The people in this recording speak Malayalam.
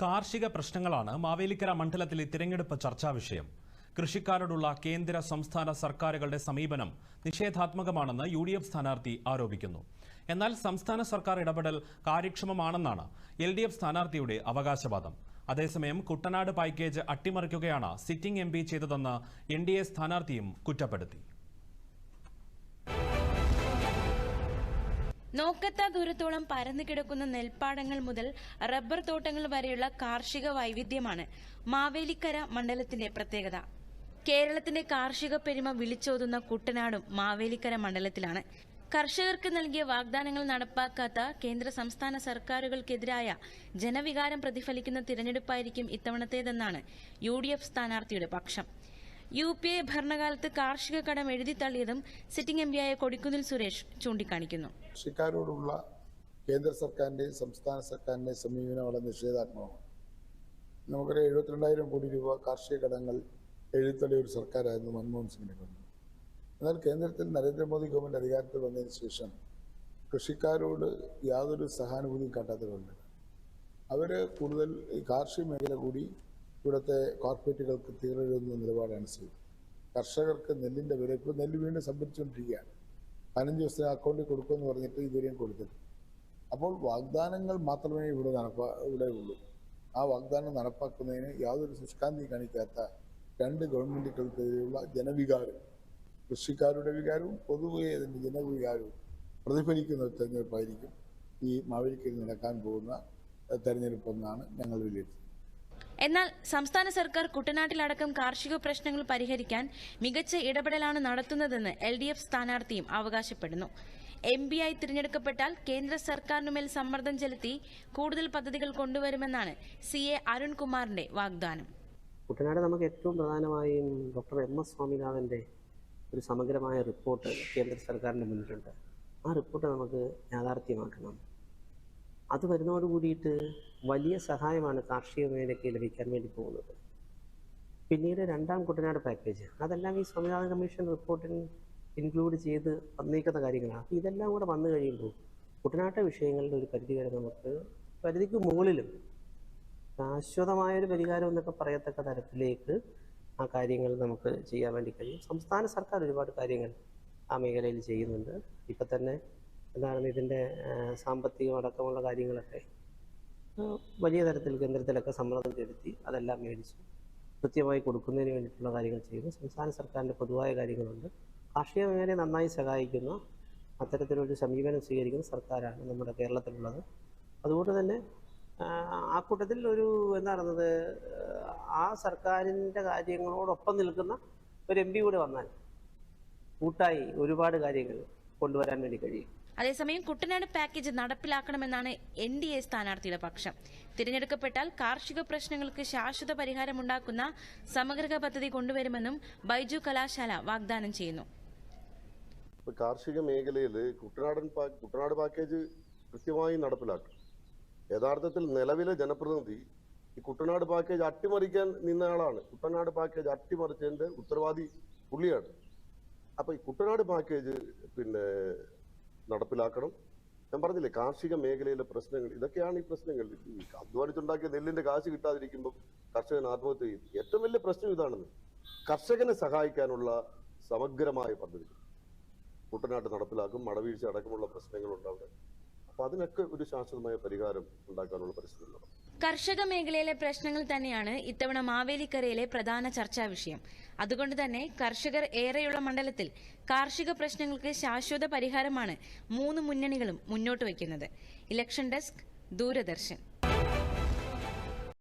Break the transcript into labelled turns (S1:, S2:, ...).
S1: കാർഷിക പ്രശ്നങ്ങളാണ് മാവേലിക്കര മണ്ഡലത്തിലെ തിരഞ്ഞെടുപ്പ് ചർച്ചാ വിഷയം. കൃഷിക്കാരോടുള്ള കേന്ദ്ര സംസ്ഥാന സർക്കാരുകളുടെ സമീപനം നിഷേധാത്മകമാണെന്ന് യു ഡി എഫ് സ്ഥാനാർത്ഥി ആരോപിക്കുന്നു. എന്നാൽ സംസ്ഥാന സർക്കാർ ഇടപെടൽ കാര്യക്ഷമമാണെന്നാണ് എൽ ഡി എഫ് സ്ഥാനാർത്ഥിയുടെ അവകാശവാദം. അതേസമയം കുട്ടനാട് പാക്കേജ് അട്ടിമറിക്കുകയാണ് സിറ്റിംഗ് എം പി ചെയ്തതെന്ന് എൻ ഡി എ സ്ഥാനാർത്ഥിയും കുറ്റപ്പെടുത്തി.
S2: നോക്കത്താ ദൂരത്തോളം പരന്നു കിടക്കുന്ന നെൽപ്പാടങ്ങൾ മുതൽ റബ്ബർ തോട്ടങ്ങൾ വരെയുള്ള കാർഷിക വൈവിധ്യമാണ് മാവേലിക്കര മണ്ഡലത്തിന്റെ പ്രത്യേകത. കേരളത്തിന്റെ കാർഷിക പെരുമ വിളിച്ചോതുന്ന കുട്ടനാടും മാവേലിക്കര മണ്ഡലത്തിലാണ്. കർഷകർക്ക് നൽകിയ വാഗ്ദാനങ്ങൾ നടപ്പാക്കാത്ത കേന്ദ്ര സംസ്ഥാന സർക്കാരുകൾക്കെതിരായ ജനവികാരം പ്രതിഫലിക്കുന്ന തിരഞ്ഞെടുപ്പായിരിക്കും ഇത്തവണത്തേതെന്നാണ് യു ഡി എഫ് സ്ഥാനാർത്ഥിയുടെ പക്ഷം. യു പി എ ഭരണകാലത്ത് കാർഷിക കടം എഴുതിത്തള്ളിയതും സിറ്റിംഗ് എം പിയായ കൊടിക്കുന്നിൽ സുരേഷ് ചൂണ്ടിക്കാണിക്കുന്നു.
S3: കൃഷിക്കാരോടുള്ള കേന്ദ്ര സർക്കാരിന്റെയും സംസ്ഥാന സർക്കാരിന്റെയും സമീപനം വളരെ നിഷേധാത്മകമാണ്. നമുക്കറിയാം എഴുപത്തിരണ്ടായിരം കോടി രൂപ കാർഷിക കടങ്ങൾ എഴുതിത്തള്ളിയ ഒരു സർക്കാരായിരുന്നു മൻമോഹൻ സിംഗിന്റെ ഗവൺമെന്റ്. എന്നാൽ കേന്ദ്രത്തിൽ നരേന്ദ്രമോദി ഗവൺമെന്റ് അധികാരത്തിൽ വന്നതിന് ശേഷം കൃഷിക്കാരോട് യാതൊരു സഹാനുഭൂതിയും കാട്ടാത്ത ഗവൺമെന്റ് അവർ കൂടുതൽ കാർഷിക മേഖല കൂടി ഇവിടുത്തെ കോർപ്പറേറ്റുകൾക്ക് തീരെഴുതുന്ന നിലപാടാണ് ചെയ്തത് കർഷകർക്ക് നെല്ലിന്റെ വില ഇപ്പോൾ നെല്ല് വീണ്ടും സംഭരിച്ചുകൊണ്ടിരിക്കുകയാണ്. പതിനഞ്ച് ദിവസത്തിന് അക്കൗണ്ടിൽ കൊടുക്കുമെന്ന് പറഞ്ഞിട്ട് ഇതുവരെയും കൊടുത്തില്ല. അപ്പോൾ വാഗ്ദാനങ്ങൾ മാത്രമേ ഇവിടെ നടപ്പാ ഇവിടെ ഉള്ളൂ. ആ വാഗ്ദാനം നടപ്പാക്കുന്നതിന് യാതൊരു ശുഷ്കാന്തി കാണിക്കാത്ത രണ്ട് ഗവൺമെന്റുകൾക്കെതിരെയുള്ള ജനവികാരം. കൃഷിക്കാരുടെ വികാരവും പൊതുവേ അതിന്റെ ജനവികാരവും പ്രതിഫലിക്കുന്ന തെരഞ്ഞെടുപ്പായിരിക്കും ഈ മാവേലിക്കയിൽ നടക്കാൻ പോകുന്ന തെരഞ്ഞെടുപ്പെന്നാണ് ഞങ്ങൾ വിലയിരുത്തുന്നത്.
S2: എന്നാൽ സംസ്ഥാന സർക്കാർ കുട്ടനാട്ടിലടക്കം കാർഷിക പ്രശ്നങ്ങൾ പരിഹരിക്കാൻ മികച്ച ഇടപെടലാണ് നടത്തുന്നതെന്ന് എൽ ഡി എഫ് സ്ഥാനാർത്ഥിയും അവകാശപ്പെടുന്നു. എം പിയായി തിരഞ്ഞെടുക്കപ്പെട്ടാൽ കേന്ദ്ര സർക്കാരിനുമേൽ സമ്മർദ്ദം ചെലുത്തി കൂടുതൽ പദ്ധതികൾ കൊണ്ടുവരുമെന്നാണ് സി എ അരുൺകുമാറിന്റെ വാഗ്ദാനം.
S4: കുട്ടനാട് നമുക്ക് ഏറ്റവും പ്രധാനമായും ഡോക്ടർ എം എസ് സ്വാമിനാഥന്റെ ഒരു സമഗ്രമായ റിപ്പോർട്ട് കേന്ദ്ര സർക്കാരിന്റെ മുന്നിലുണ്ട്. ആ റിപ്പോർട്ട് നമുക്ക് യാഥാർത്ഥ്യമാക്കണം. അത് വരുന്നതോട് കൂടിയിട്ട് വലിയ സഹായമാണ് കാർഷിക മേഖലയ്ക്ക് ലഭിക്കാൻ വേണ്ടി പോകുന്നത്. പിന്നീട് രണ്ടാം കുട്ടനാട് പാക്കേജ് അതെല്ലാം ഈ സംവിധാന കമ്മീഷൻ റിപ്പോർട്ടിൽ ഇൻക്ലൂഡ് ചെയ്ത് വന്നേക്കുന്ന കാര്യങ്ങളാണ്. അപ്പോൾ ഇതെല്ലാം കൂടെ വന്നു കഴിയുമ്പോൾ കുട്ടനാട്ട വിഷയങ്ങളിൽ ഒരു പരിധി വരെ നമുക്ക് പരിധിക്ക് മുകളിലും ശാശ്വതമായൊരു പരിഹാരം എന്നൊക്കെ പറയത്തക്ക തരത്തിലേക്ക് ആ കാര്യങ്ങൾ നമുക്ക് ചെയ്യാൻ വേണ്ടി കഴിയും. സംസ്ഥാന സർക്കാർ ഒരുപാട് കാര്യങ്ങൾ ആ മേഖലയിൽ ചെയ്യുന്നുണ്ട്. ഇപ്പം തന്നെ എന്താണ് ഇതിന്റെ സാമ്പത്തികം അടക്കമുള്ള കാര്യങ്ങളൊക്കെ വലിയ തരത്തിൽ കേന്ദ്രത്തിലൊക്കെ സമ്മർദ്ദം ചെലുത്തി അതെല്ലാം മേടിച്ച്. കൃത്യമായി കൊടുക്കുന്നതിന് വേണ്ടിയിട്ടുള്ള കാര്യങ്ങൾ ചെയ്യുന്നു സംസ്ഥാന സർക്കാരിന്റെ പൊതുവായ കാര്യങ്ങളുണ്ട്. കാർഷിക മേഖലയെ നന്നായി സഹായിക്കുന്ന അത്തരത്തിലൊരു സമീപനം സ്വീകരിക്കുന്ന സർക്കാരാണ് നമ്മുടെ കേരളത്തിലുള്ളത്. അതുകൊണ്ട് തന്നെ ആ, കൂട്ടത്തിൽ ഒരു എന്താ പറയുന്നത് ആ സർക്കാരിന്റെ കാര്യങ്ങളോടൊപ്പം നിൽക്കുന്ന ഒരു എം പി കൂടെ വന്നാൽ കൂട്ടായി ഒരുപാട് കാര്യങ്ങൾ കൊണ്ടുവരാൻ വേണ്ടി കഴിയും.
S2: അതേസമയം കുട്ടനാട് പാക്കേജ് നടപ്പിലാക്കണമെന്നാണ് എൻ ഡി എ സ്ഥാനാർത്ഥിയുടെ പക്ഷം. തിരഞ്ഞെടുക്കപ്പെട്ടാൽ കാർഷിക പ്രശ്നങ്ങൾക്ക് ശാശ്വത പരിഹാരമുണ്ടാക്കുന്ന സമഗ്ര പദ്ധതി കൊണ്ടുവരുമെന്നും ബൈജു കലാശാല വാഗ്ദാനം ചെയ്യുന്നു.
S5: കാർഷിക മേഖലയിൽ കുട്ടനാടൻ കുട്ടനാട് പാക്കേജ് കൃത്യമായി നടപ്പിലാക്കും. യഥാർത്ഥത്തിൽ നിലവിലെ ജനപ്രതിനിധി ഈ കുട്ടനാട് പാക്കേജ് അട്ടിമറിക്കാൻ നിന്ന ആളാണ്. കുട്ടനാട് പാക്കേജ് അട്ടിമറിച്ചതിന്റെ ഉത്തരവാദി പുള്ളിയാണ്. അപ്പൊ ഈ കുട്ടനാട് പാക്കേജ് പിന്നെ നടപ്പിലാക്കണം. ഞാൻ പറഞ്ഞില്ലേ കാർഷിക മേഖലയിലെ പ്രശ്നങ്ങൾ ഇതൊക്കെയാണ് ഈ പ്രശ്നങ്ങൾ. അധ്വാനിച്ചുണ്ടാക്കിയ നെല്ലിന്റെ കാശ് കിട്ടാതിരിക്കുമ്പോൾ കർഷകൻ ആത്മഹത്യ ചെയ്യും. ഏറ്റവും വലിയ പ്രശ്നം ഇതാണെന്ന്. കർഷകനെ സഹായിക്കാനുള്ള സമഗ്രമായ പദ്ധതി. കുട്ടനാട്ട് നടപ്പിലാക്കും മടവീഴ്ച അടക്കമുള്ള പ്രശ്നങ്ങളുണ്ട് അവിടെ. അപ്പൊ അതിനൊക്കെ ഒരു ശാശ്വതമായ പരിഹാരം ഉണ്ടാക്കാനുള്ള പരിശ്രമം നടക്കും.
S2: കർഷക മേഖലയിലെ പ്രശ്നങ്ങൾ തന്നെയാണ് ഇത്തവണ മാവേലിക്കരയിലെ പ്രധാന ചർച്ചാ വിഷയം. അതുകൊണ്ട് തന്നെ കർഷകർ ഏറെയുള്ള മണ്ഡലത്തിൽ കാർഷിക പ്രശ്നങ്ങൾക്ക് ശാശ്വത പരിഹാരമാണ് മൂന്ന് മുന്നണികളും മുന്നോട്ട് വയ്ക്കുന്നത്. Election desk Doordarshan.